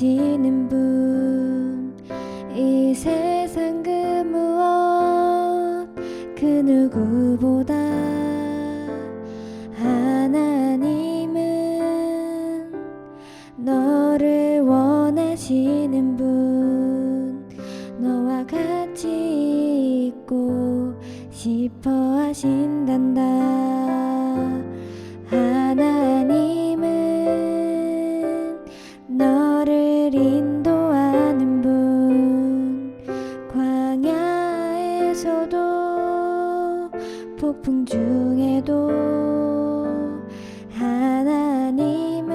원하시는 분 이 세상 그 무엇 그 누구보다 하나님은 너를 원하시는 분 너와 같이 있고 싶어 하신단다 광야에서도 폭풍 중에도 하나님은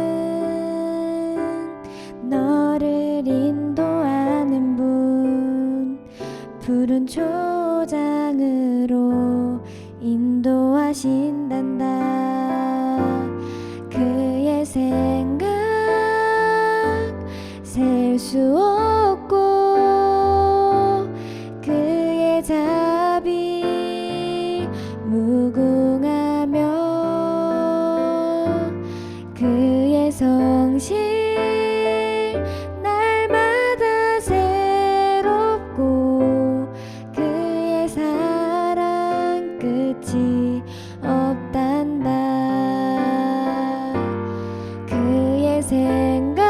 너를 인도하는 분 푸른 초장으로 인도하신단다. 그의 생각 셀 수 없 성실 날마다 새롭고 그의 사랑 끝이 없단다 그의 생각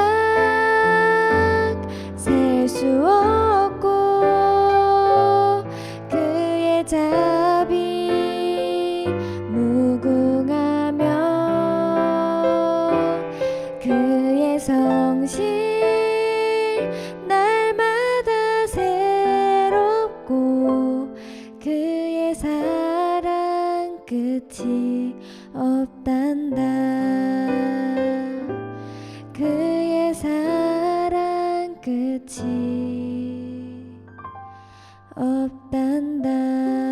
셀 수 없고 그의 자 날마다 새롭고 그의 사랑 끝이 없단다. 그의 사랑 끝이 없단다